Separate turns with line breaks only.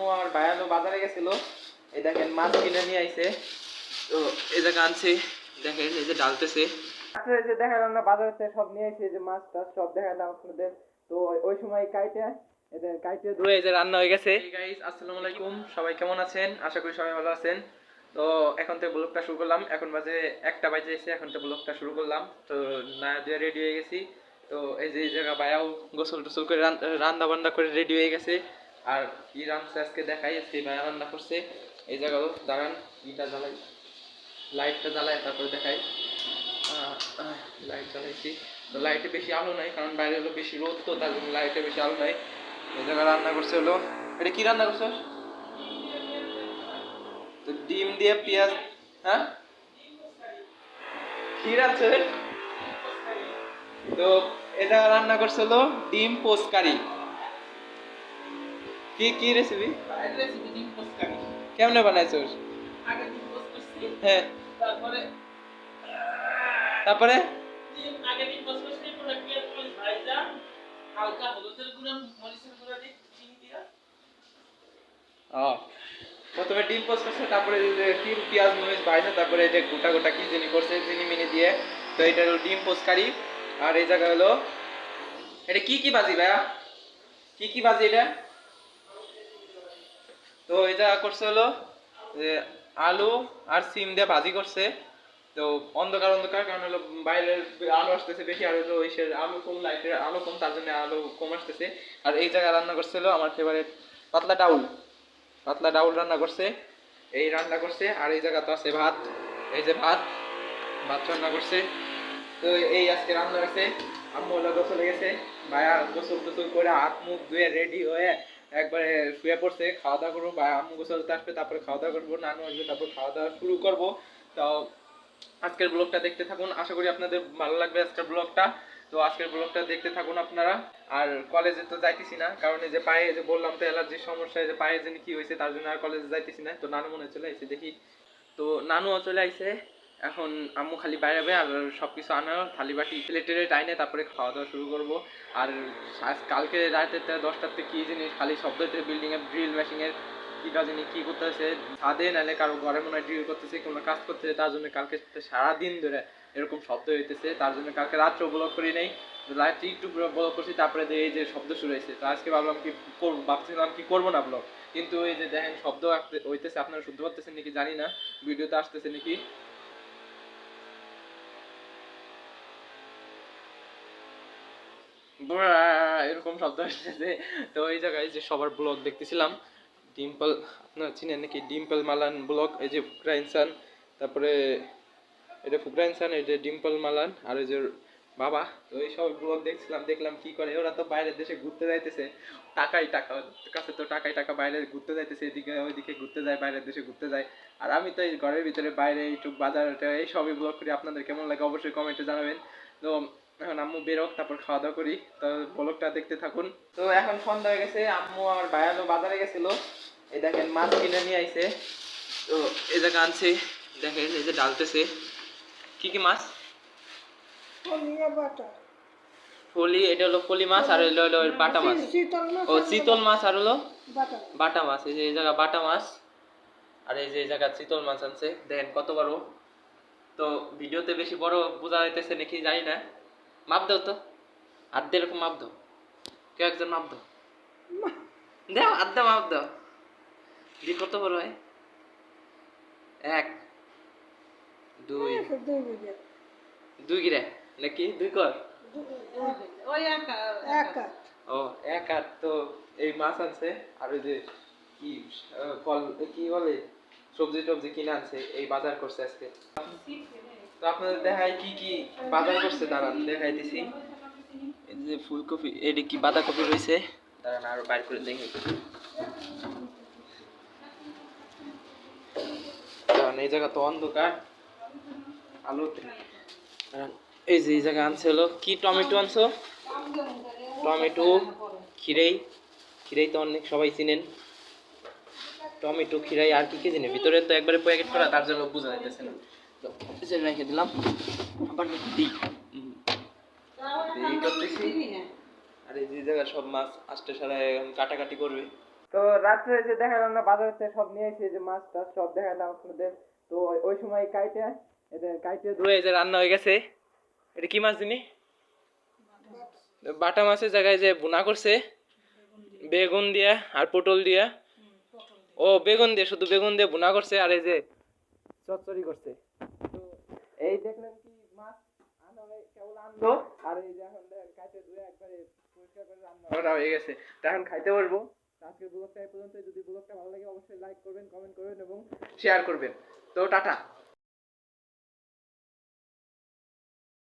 আম্মু আর ভাইয়ালো বাজারে গেছিল। এই দেখেন মাছ কিনে নিয়ে আইছে। তো এই জায়গা আনছে। দেখেন এই যে ডালতেছে। আচ্ছা এই যে দেখালাম না বাজার সব নিয়ে আইছে এই যে মাছ টাছ সব দেখালাম আপনাদের। তো ওই সময় কাইটে এদের কাইটে ধুয়ে যে রান্না হয়ে গেছে। গাইস আসসালামু আলাইকুম। সবাই কেমন আছেন? আশা করি সবাই ভালো আছেন। তো এখন থেকে ব্লগটা শুরু করলাম। এখন বাজে একটা বাজে এসে এখন থেকে ব্লগটা শুরু করলাম। তো না দিয়ে রেডি হয়ে গেছি। তো এই যে এই জায়গা বায়াও গোসল টোসল করে রান্না বান্না করে রেডি হয়ে গেছে। আর কি রান্না আজকে দেখাই, আজকে ভাইয়া রান্না করছে। এই জায়গাও দাঁড়ান, ইটা জ্বালাই, লাইটটা জ্বালাই, তারপরে দেখাই। লাইট জ্বালাইছি। তো লাইটে বেশি আলো নাই, কারণ বাইরে হলো বেশি রোদ, তো তার জন্য লাইটে বেশি আলো নাই। এই জায়গা রান্না করছে হলো, এটা কি রান্না করছ? তো ডিম দিয়ে পেঁয়াজ হ্যাঁ? কি রাখছে তো এটা রান্না করছিল ডিম পোস্ট কারি। কি কি রেসিপি কেমনে বানাইছোস হ্যাঁ। তারপরে প্রথমে ডিম পোস্ট করছে তারপরে ডিম পেঁয়াজ মরিচ বাইছে তারপরে যে গোটা গোটা কি জিনি করছে চিনি মিনি দিয়ে। তো এটা হলো ডিম পোস্ট কারি। আর এই জায়গা হলো এটা কি কি বাজি ভাইয়া? কি কি বাজি এটা? তো এটা করছে হলো, যে আলু আর সিম দিয়ে ভাজি করছে। তো অন্ধকার অন্ধকার, কারণ হলো বাইরের আলো আসতেছে বেশি, আর হলো ইসের আলো কম লাইটের আলো কম, তার জন্য আলো কম আসতেছে। আর এই জায়গায় রান্না করছিল আমার ফেভারিট পাতলা ডাউল। পাতলা ডাউল রান্না করছে, এই রান্না করছে, আর এই জায়গা তো আছে ভাত, এই যে ভাত ভাত রান্না করছে। তো এই আজকে রান্না হয়েছে, আম্মু হলো গোসলে গেছে, ভাইয়া গোসল টোসল করে হাত মুখ ধুয়ে রেডি হয়ে একবারে শুয়ে পড়ছে খাওয়া দাওয়া করব ভাই আম্মু গোসল আসবে, তারপরে খাওয়া দাওয়া করব, নানু আসবে, তারপর খাওয়া দাওয়া শুরু করব। তো আজকের ব্লগটা দেখতে থাকুন, আশা করি আপনাদের ভালো লাগবে আজকের ব্লগটা। তো আজকের ব্লগটা দেখতে থাকুন আপনারা। আর কলেজে তো যাইতেছি না, কারণ এই যে পায়ে যে বললাম তো অ্যালার্জির সমস্যা যে পায়ে যে কি হয়েছে তার জন্য আর কলেজে যাইতেছি না। তো নানু মনে চলে আইছে, দেখি। তো নানুও চলে আইছে। এখন আম্মু খালি বাইরে আর সব কিছু আনা, থালি বাটি প্লেটের টাইনে তারপরে খাওয়া দাওয়া শুরু করব। আর কালকে রাতে দশটার থেকে কি জিনিস, খালি শব্দ হচ্ছে বিল্ডিং এর ড্রিল মেশিনের কি কাজ জানি কি করতেছে, ছাদে নাহলে কারও ঘরে মনে হয় ড্রিল করতেছে, কোনো কাজ করতেছে, তার জন্য কালকে সারাদিন ধরে এরকম শব্দ হইতেছে, তার জন্য কালকে রাত্রেও ব্লক করি নাই। রাত্রে একটু ব্লক করছি, তারপরে এই যে শব্দ শুরু হয়েছে তো আজকে ভাবলাম কি করব, ভাবছিলাম কি করব না ব্লগ কিন্তু এই যে দেখেন শব্দ হইতেছে, আপনারা শুনতে পারতেছেন নাকি জানি না, ভিডিওতে আসতেছে নাকি। এরকম শব্দ আসতেছে। তো এই জায়গায় যে সবার ব্লগ দেখতেছিলাম, ডিম্পল আপনারা চিনেন নাকি? ডিম্পল মালান ব্লগ, এই যে ফুকরা ইনসান তারপরে এটা ফুকরা ইনসান এই যে ডিম্পল মালান, আর এই যে বাবা। তো এই সব ব্লগ দেখছিলাম, দেখলাম কি করে, ওরা তো বাইরের দেশে ঘুরতে যাইতেছে। টাকাই টাকা কাছে তো টাকাই টাকা, বাইরে ঘুরতে যাইতেছে, এদিকে ওইদিকে ঘুরতে যায়, বাইরের দেশে ঘুরতে যায়। আর আমি তো এই ঘরের ভিতরে, বাইরে একটু বাজার এই সবই ব্লগ করি। আপনাদের কেমন লাগে অবশ্যই কমেন্টে জানাবেন। তো এখন আম্মু বেরোক তারপর খাওয়া দাওয়া করি। তো ব্লগটা দেখতে থাকুন। তো এখন সন্ধ্যা হয়ে গেছে আম্মু আর ভাইয়ানো বাজারে গেছিল। এই দেখেন মাছ কিনে নিয়ে আইছে। তো এই জায়গা আনছে। দেখেন এই যে ডালতেছে। কি কি মাছ? ফলি এটা হলো ফলি মাছ আর হলো হলো বাটা মাছ। ও চিতল মাছ আর হলো বাটা। মাছ। এই যে এই জায়গা বাটা মাছ। আর এই যে এই জায়গা চিতল মাছ আনছে। দেখেন কত বড় তো ভিডিওতে বেশি বড় বোঝা যাইতেছে নাকি জানি না। মাপ দাও তো। আর্ধে এরকম মাপ দাও। কেউ একজন মাপ দাও। দাও আর্ধে মাপ দাও। দি কত বড় হয়? এক দুই দুই গিরা। নাকি? দুই কর। ও এক হাত তো এই মাছ আনছে আর ওই যে কি ফল কি বলে? সবজি টবজি কিনে আনছে এই বাজার করছে আজকে। তো আপনাদের দেখাই কি কি বাজার করছে? দাঁড়ান দেখাই দিছি এই যে ফুলকপি এটা কি বাঁধাকপি রয়েছে? দাঁড়ান, আরও বাইর করে দেখে। দাঁড়ান, এই জায়গা তো অন্ধকার। আলো দাঁড়ান, এই যে এই জায়গা আনছে হলো। কি টমেটো আনছো? টমেটো খিরেই খিরেই তো অনেক সবাই চিনেন। টমেটো খিরাই আর কি কি জিনিস ভিতরে তো একবারে প্যাকেট করা, তার জন্য বোঝা যাইতেছে না। তো রেখে দিলাম। আবার দিই। আর এই যে জায়গা সব মাছ আষ্টে সারায় এখন কাটাকাটি করবে। তো রাত্রে যে দেখালাম না বাজার থেকে সব নিয়ে এসে যে মাছ টাছ সব দেখালাম আপনাদের। তো ওই- সময় কাইটে এদের কাইটে ধুয়ে যে রান্না হয়ে গেছে। এটা কি মাছ দিনি? বাটা মাছের জায়গায় যে বুনা করছে বেগুন দিয়া আর পটল দিয়া। ও বেগুন দিয়ে শুধু বেগুন দিয়ে বুনা করছে। আর এই যে চচ্চড়ি করছে। তো এই দেখলেন কি মাছ আনা কেবল আনলো আর এই যে এখন কাইটে ধুয়ে একবারে পরিষ্কার করে রান্না করা হয়ে গেছে। এখন খাইতে পারব আজকে আজকের ব্লগটা এই পর্যন্ত যদি ব্লগটা ভালো লাগে অবশ্যই লাইক করবেন কমেন্ট করবেন এবং শেয়ার করবেন। তো টাটা।